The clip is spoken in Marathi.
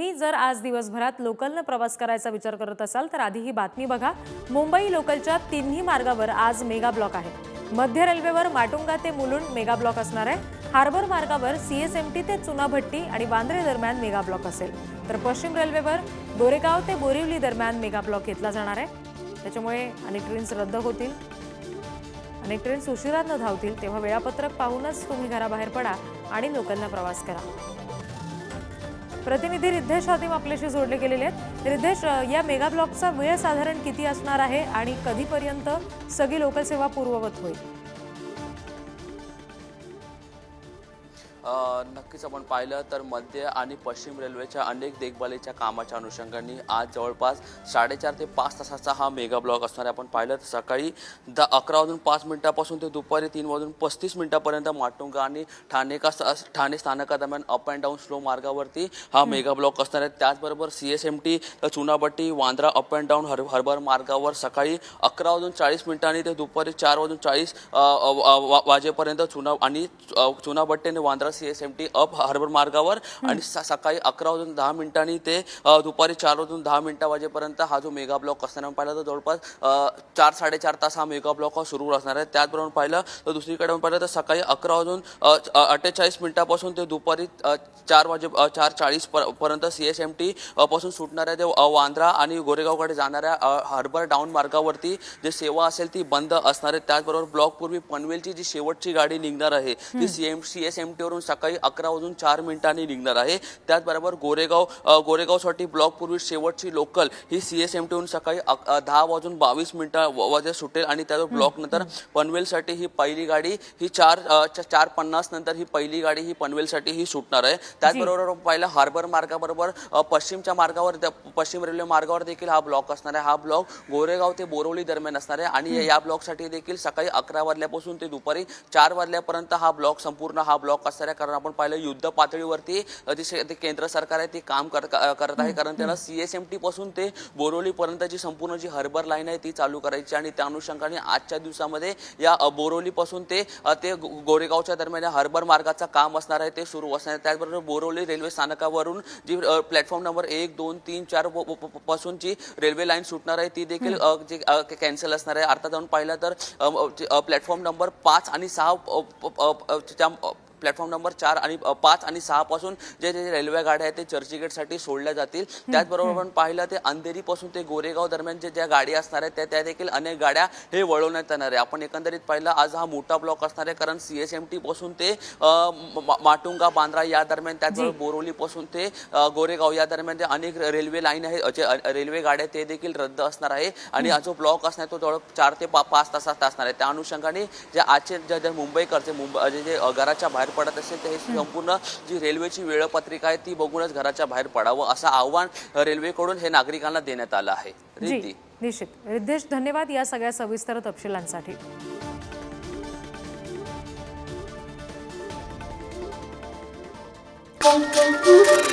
तुम्ही जर आज दिवसभरात लोकलनं प्रवास करायचा विचार करत असाल तर आधी ही बातमी बघा. मुंबई लोकलच्या तिन्ही मार्गावर आज मेगा ब्लॉक आहे. मध्य रेल्वेवर माटुंगा ते मुलुंड मेगा ब्लॉक असणार आहे. हार्बर मार्गावर सीएसएमटी ते चुनाभट्टी आणि वांद्रे दरम्यान मेगा ब्लॉक असेल. तर पश्चिम रेल्वेवर गोरेगाव ते बोरिवली दरम्यान मेगा ब्लॉक घेतला जाणार आहे. त्याच्यामुळे अनेक ट्रेन्स रद्द होतील. अनेक ट्रेन्स उशिरानं धावतील तेव्हा वेळापत्रक पाहूनच तुम्ही घराबाहेर पडा आणि लोकलनं प्रवास करा. प्रतिनिधी रिद्धेश हातीम आपल्याशी जोडले गेलेले आहेत. रिद्धेश या मेगा ब्लॉकचा वेळ साधारण किती असणार आहे आणि कधीपर्यंत सगळी लोकसेवा पूर्ववत होईल? नक्कीच आपण पाहिलं तर मध्य आणि पश्चिम रेल्वेच्या अनेक देखभालीच्या कामाच्या अनुषंगाने आज जवळपास साडेचार ते पाच तासाचा हा मेगा ब्लॉक असणार आहे. आपण पाहिलं तर सकाळी द अकरा वाजून पाच मिनिटापासून ते दुपारी तीन वाजून पस्तीस मिनिटापर्यंत माटुंगा आणि ठाणे का ठाणे स्थानकादरम्यान अप अँड डाऊन स्लो मार्गावरती हा मेगा ब्लॉक असणार आहे. त्याचबरोबर C S M T Chunabhatti Vandra up and down her harbour मार्गावर सकाळी अकरा वाजून चाळीस मिनिटांनी ते दुपारी चार वाजून चाळीस वाजेपर्यंत चुना आणि चुनाभट्टी आणि Vandra C S M T up harbour मार्गावर आणि स- सकाळी अकरा वाजून दहा मिनिटांनी ते दुपारी चार वाजून दहा मिनिटा वाजेपर्यंत हा जो मेगा ब्लॉक असताना पाहिला तर जवळपास चार साडेचार तास हा मेगा ब्लॉक हा सुरू असणार आहे. त्याचबरोबर पाहिलं तर दुसरीकडे आपण पाहिलं तर सकाळी अकरा वाजून अठ्ठेचाळीस मिनिटापासून ते दुपारी चार वाजे चार चाळीस पर- पर्यंत सी एस एम टी पासून सुटणाऱ्या ते वांद्रा आणि गोरेगावकडे जाणाऱ्या हार्बर डाऊन मार्गावरती जे सेवा असेल ती बंद असणार आहे. त्याचबरोबर ब्लॉक पूर्वी पनवेलची जी शेवटची गाडी निघणार आहे ती C M C S M टीवरून सकाळी अकरा वाजून चार मिनिटांनी निघणार आहे. त्याचबरोबर गोरेगाव गोरेगावसाठी ब्लॉक पूर्वी शेवटची लोकल ही सी एस एम टीवरून सकाळी दहा वाजून बावीस मिनिटा वाजे सुटेल आणि त्याचबरोबर ब्लॉक नंतर पनवेलसाठी ही पहिली गाडी ही चार चार पन्नास नंतर ही पहिली गाडी ही पनवेलसाठी ही सुटणार आहे. त्याचबरोबर पाहिलं हार्बर मार्गाबरोबर पश्चिमच्या मार्गावर पश्चिम रेल्वे मार्गावर देखील हा ब्लॉक असणार आहे. हा ब्लॉक गोरेगाव ते बोरवली दरम्यान असणार आहे आणि या ब्लॉकसाठी देखील सकाळी अकरा वाजल्यापासून ते दुपारी चार वाजल्यापर्यंत हा ब्लॉक संपूर्ण हा ब्लॉक असणार आहे. कारण आपण पाहिलं युद्ध पातळीवरती ते केंद्र सरकार आहे ते काम कर- करत आहे. कारण त्यांना सी एस एम टी पासून ते बोरवलीपर्यंतची संपूर्ण जी हार्बर लाईन आहे ती चालू करायची. आणि त्या अनुषंगाने आजच्या दिवसामध्ये या अ, बोरवलीपासून ते ते गोरेगावच्या दरम्यान हार्बर मार्गाचं काम असणार आहे ते सुरू असणार आहे. त्याचबरोबर बोरवली रेल्वे स्थानकावरून जी प्लॅटफॉर्म नंबर एक दोन तीन चारपासून जी रेल्वे लाईन सुटणार आहे ती देखील जी कॅन्सल असणार आहे. अर्थात जाऊन पाहिलं तर प्लॅटफॉर्म नंबर पाच आणि सहा त्या प्लॅटफॉर्म नंबर चार आणि पाच आणि सहा पासून जे जे रेल्वे गाड्या आहेत ते चर्चगेटसाठी सोडल्या जातील. त्याचबरोबर आपण पाहिलं ते अंधेरीपासून ते गोरेगाव दरम्यान जे ज्या गाडी असणार आहेत त्या त्या देखील अनेक गाड्या हे वळवण्यात येणार आहे. आपण एकंदरीत पाहिलं आज हा मोठा ब्लॉक असणार आहे कारण सी एस एम टी पासून ते माटुंगा बांद्रा या दरम्यान त्याचबरोबर बोरोली पासून ते गोरेगाव या दरम्यान जे अनेक रेल्वे लाईन आहे रेल्वे गाड्या ते देखील रद्द असणार आहे. आणि हा जो ब्लॉक असणार आहे तो जवळ चार ते पा पाच तासात असणार आहे. त्या अनुषंगाने जे आजचे जे मुंबईकरचे मुंबई जे घराच्या बाहेर पडत असेल तर हे संपूर्ण जी रेल्वेची वेळापत्रिका आहे ती बघूनच घराच्या बाहेर पडावं असं आव्हान रेल्वेकडून हे नागरिकांना देण्यात आलं आहे. रिद्धी. निश्चित. रिद्धेश धन्यवाद या सगळ्या सविस्तर तपशिलांसाठी. Thank you.